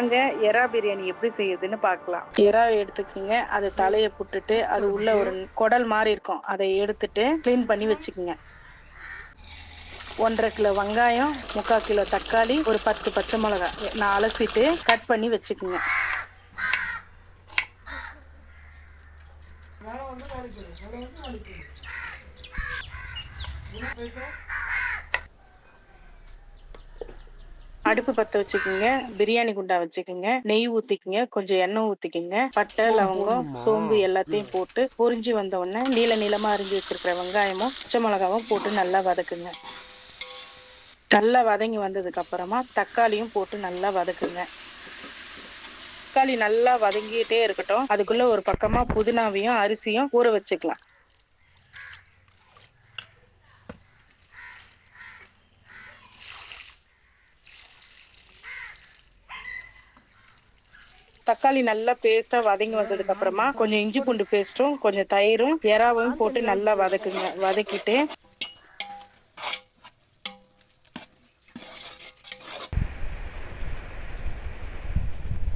வாங்க எறா பிரியாணி எப்படி செய்யுதுன்னு பார்க்கலாம். எறா எடுத்துக்கோங்க. அது தலையை புட்டுட்டு அது உள்ள ஒரு குடல் மாதிரி இருக்கும். அதை எடுத்துட்டு க்ளீன் பண்ணி வச்சுக்கோங்க. ஒன்றரை கிலோ வெங்காயம் முக்கால் கிலோ தக்காளி ஒரு பத்து பச்சை மிளகாய். நான் அலசிட்டு கட் பண்ணி வச்சுக்கோங்க. அடுப்பு பற்ற வச்சுக்கோங்க பிரியாணி குண்டா வச்சுக்கோங்க நெய் ஊற்றிக்கோங்க கொஞ்சம் எண்ணெய் ஊற்றிக்கோங்க பட்டை லவங்கம் சோம்பு எல்லாத்தையும் போட்டு பொரிஞ்சு வந்த உடனே நீள நீளமாக அரிஞ்சு வச்சிருக்கிற வெங்காயமும் பச்சை மிளகாவும் போட்டு நல்லா வதக்குங்க. நல்லா வதங்கி வந்ததுக்கு அப்புறமா தக்காளியும் போட்டு நல்லா வதக்குங்க. தக்காளி நல்லா வதங்கிட்டே இருக்கட்டும். அதுக்குள்ள ஒரு பக்கமா புதினாவையும் அரிசியும் ஊற வச்சுக்கலாம். தக்காளி நல்லா பேஸ்டா வதங்கி வந்ததுக்கு அப்புறமா கொஞ்சம் இஞ்சி பூண்டு பேஸ்ட்டும் கொஞ்சம் தயிரும் எறாவும் போட்டு நல்லா வதக்குங்க வதக்கிட்டு.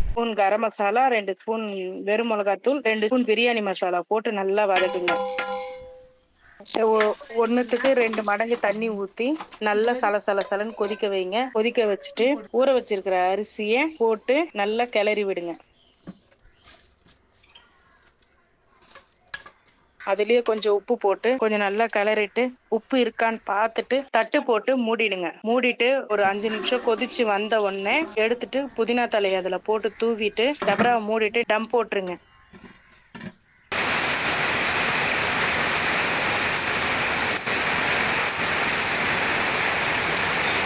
ஸ்பூன் கரம் மசாலா ரெண்டு ஸ்பூன் வெறும் மிளகாத்தூள் ரெண்டு ஸ்பூன் பிரியாணி மசாலா போட்டு நல்லா வதக்குங்க. ஒன்னுத்துக்கு ரெண்டு மடங்கு தண்ணி ஊத்தி நல்லா சல சல சலன்னு கொதிக்க வைங்க. கொதிக்க வச்சுட்டு ஊற வச்சிருக்கிற அரிசியை போட்டு நல்லா கிளறி விடுங்க. அதுலயே கொஞ்சம் உப்பு போட்டு கொஞ்சம் நல்லா கிளறிட்டு உப்பு இருக்கான்னு பார்த்துட்டு தட்டு போட்டு மூடிடுங்க. மூடிட்டு ஒரு அஞ்சு நிமிஷம் கொதிச்சு வந்த உடனே எடுத்துட்டு புதினா தலையை அதுல போட்டு தூவிட்டு டபராவை மூடிட்டு டம் போட்டுருங்க.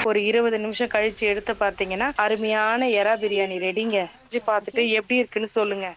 ஒரு இருபது நிமிஷம் கழிச்சு எடுத்து பார்த்தீங்கன்னா அருமையான எறா பிரியாணி ரெடிங்க பார்த்துட்டு எப்படி இருக்குன்னு சொல்லுங்க.